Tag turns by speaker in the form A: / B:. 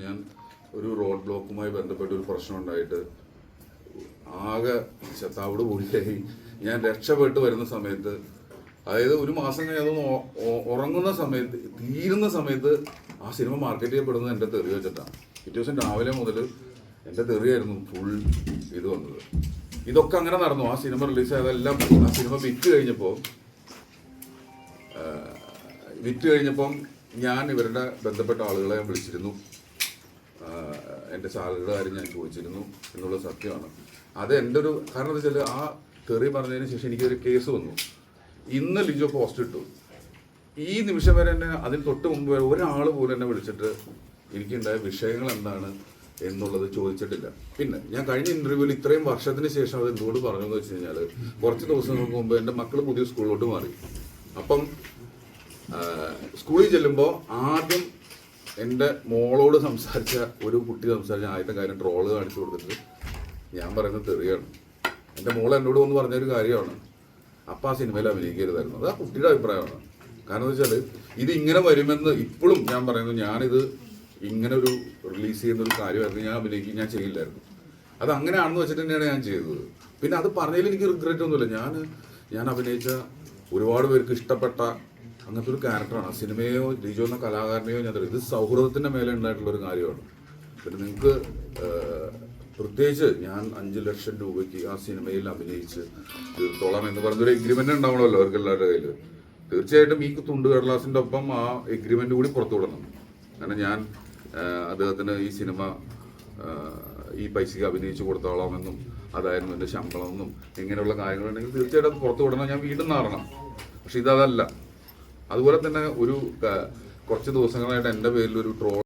A: ഞാൻ ഒരു റോഡ് ബ്ലോക്കുമായി ബന്ധപ്പെട്ട ഒരു പ്രശ്നം ഉണ്ടായിട്ട് ആകെ ശത്താവോട് കൂടിയായി ഞാൻ രക്ഷപ്പെട്ട് വരുന്ന സമയത്ത് അതായത് ഒരു മാസം കഴിഞ്ഞ് അതൊന്ന് ഒ- ഒ- ഉറങ്ങുന്ന സമയത്ത് തീരുന്ന സമയത്ത് ആ സിനിമ മാർക്കറ്റ് ചെയ്യപ്പെടുന്നത് എന്റെ തെറി വെച്ചിട്ടാണ്. പിറ്റേ ദിവസം രാവിലെ മുതൽ എന്റെ തെറിയായിരുന്നു ഫുൾ ഇത് വന്നത്. ഇതൊക്കെ അങ്ങനെ നടന്നു. ആ സിനിമ റിലീസ് ആയതെല്ലാം ആ സിനിമ വിറ്റ് കഴിഞ്ഞപ്പോൾ വിറ്റ് കഴിഞ്ഞപ്പം ഞാൻ ഇവരുടെ ബന്ധപ്പെട്ട ആളുകളെ വിളിച്ചിരുന്നു. എന്റെ സാലറിയുടെ കാര്യം ഞാൻ ചോദിച്ചിരുന്നു എന്നുള്ള സത്യമാണ്. അത് എന്റെ ഒരു കാരണം എന്താ വെച്ചാൽ ആ തെറി പറഞ്ഞതിന് ശേഷം എനിക്കൊരു കേസ് വന്നു. ഇന്ന് ലിജോ പോസ്റ്റ് ഇട്ടു. ഈ നിമിഷം വരെ എന്നെ അതിന് തൊട്ട് മുമ്പ് വരെ ഒരാൾ പോലും എന്നെ വിളിച്ചിട്ട് എനിക്കുണ്ടായ വിഷയങ്ങൾ എന്താണ് എന്നുള്ളത് ചോദിച്ചിട്ടില്ല. പിന്നെ ഞാൻ കഴിഞ്ഞ ഇന്റർവ്യൂവിൽ ഇത്രയും വർഷത്തിന് ശേഷം അത് എന്തുകൊണ്ട് പറഞ്ഞു എന്ന് വെച്ച് കഴിഞ്ഞാൽ കുറച്ച് ദിവസങ്ങൾക്ക് മുമ്പ് എന്റെ മക്കൾ പുതിയ സ്കൂളിലോട്ട് മാറി. അപ്പം സ്കൂളിൽ ചെല്ലുമ്പോൾ ആദ്യം എന്റെ മോളോട് സംസാരിച്ച ഒരു കുട്ടി സംസാരിച്ച ആദ്യത്തെ കാര്യം ട്രോൾ കാണിച്ചു കൊടുത്തിട്ട് ഞാൻ പറയുന്നത് തെറിയാണ്. എന്റെ മോൾ എന്നോട് വന്ന് പറഞ്ഞൊരു കാര്യമാണ്. അപ്പം ആ സിനിമയിൽ അഭിനയിക്കരുതായിരുന്നു. അത് ആ കുട്ടിയുടെ അഭിപ്രായമാണ്. കാരണം എന്ന് വെച്ചാൽ ഇത് ഇങ്ങനെ വരുമെന്ന് ഇപ്പോഴും ഞാൻ പറയുന്നു. ഞാനിത് ഇങ്ങനെ ഒരു റിലീസ് ചെയ്യുന്ന ഒരു കാര്യമായിരുന്നു ഞാൻ അഭിനയിക്കും ഞാൻ ചെയ്യില്ലായിരുന്നു. അത് അങ്ങനെയാണെന്ന് വെച്ചിട്ട് തന്നെയാണ് ഞാൻ ചെയ്തത്. പിന്നെ അത് പറഞ്ഞതിൽ എനിക്ക് റിഗ്രറ്റ് ഒന്നുമില്ല. ഞാൻ ഞാൻ അഭിനയിച്ച ഒരുപാട് പേർക്ക് ഇഷ്ടപ്പെട്ട അങ്ങനത്തെ ഒരു ക്യാരക്ടറാണ്. സിനിമയോ ലിജോ എന്ന കലാകാരനെയോ ഞാൻ ഇത് സൗഹൃദത്തിന്റെ മേലെ ഉണ്ടായിട്ടുള്ള ഒരു കാര്യമാണ്. പിന്നെ നിങ്ങൾക്ക് പ്രത്യേകിച്ച് ഞാൻ അഞ്ച് ലക്ഷം രൂപയ്ക്ക് ആ സിനിമയിൽ അഭിനയിച്ച് തീർത്തോളാം എന്ന് പറഞ്ഞൊരു എഗ്രിമെന്റ് ഉണ്ടാവണമല്ലോ അവർക്ക് എല്ലാവരുടെ കയ്യിൽ തീർച്ചയായിട്ടും ഈ തുണ്ട് കടലാസിന്റെ ഒപ്പം ആ എഗ്രിമെന്റ് കൂടി പുറത്തു വിടണം കാരണം ഞാൻ അദ്ദേഹത്തിന് ഈ സിനിമ ഈ പൈസക്ക് അഭിനയിച്ചു കൊടുത്തോളാമെന്നും അതായിരുന്നു എന്റെ ശമ്പളമെന്നും ഇങ്ങനെയുള്ള കാര്യങ്ങളുണ്ടെങ്കിൽ തീർച്ചയായിട്ടും പുറത്തു വിടണം ഞാൻ വീണ്ടും നാറണം പക്ഷെ ഇതല്ല അതുപോലെ തന്നെ ഒരു കുറച്ച് ദിവസങ്ങളായിട്ട് എന്റെ പേരിൽ ഒരു ട്രോൾ